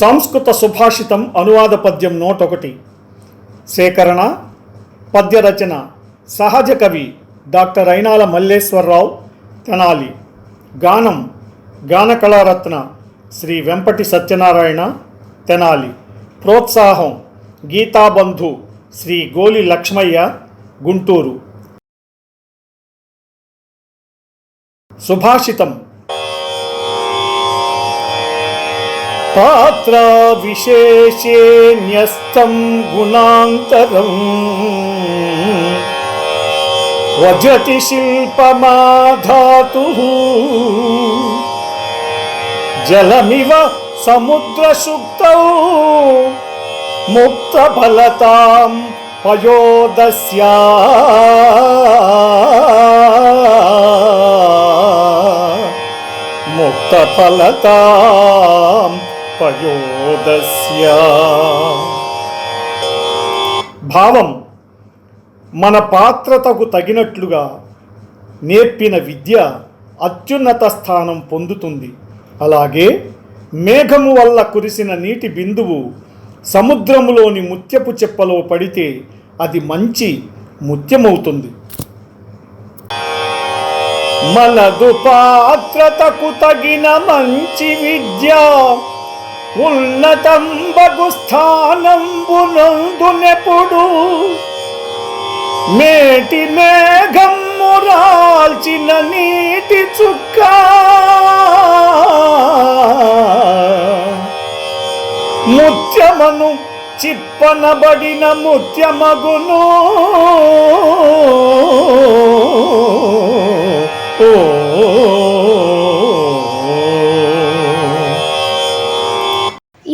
సంస్కృత సుభాషితం అనువాద పద్యం నూటొకటి. సేకరణ పద్యరచన సహజ కవి డాక్టర్ అయినాల మల్లేశ్వరరావు తెనాలి. గానం గానకళారత్న శ్రీ వెంపటి సత్యనారాయణ తెనాలి. ప్రోత్సాహం గీతాబంధు శ్రీ గోలి లక్ష్మయ్య గుంటూరు. సుభాషితం पात्राविशेषे न्यस्तं गुणान्तरम् वजति शिल्पमाधातुः जलमिव समुद्रसुप्तौ मुक्तफलतां पयोदस्या। मुक्तफलता పయోదస్య భావం మన పాత్రతకు తగినట్లుగా నేర్పిన విద్య అత్యున్నత స్థానం పొందుతుంది. అలాగే మేఘము వల్ల కురిసిన నీటి బిందువు సముద్రములోని ముత్యపు చెప్పలో పడితే అది మంచి ముత్యమవుతుంది. మనదు పాత్రతకు తగిన మంచి విద్య ఉన్నతంబగు స్థానంబునందునెప్పుడు మేటి మేఘమ్ము రాల్చిన నీటి చుక్క. ముత్యమను చిప్పనబడిన ముత్యమగును. ఓ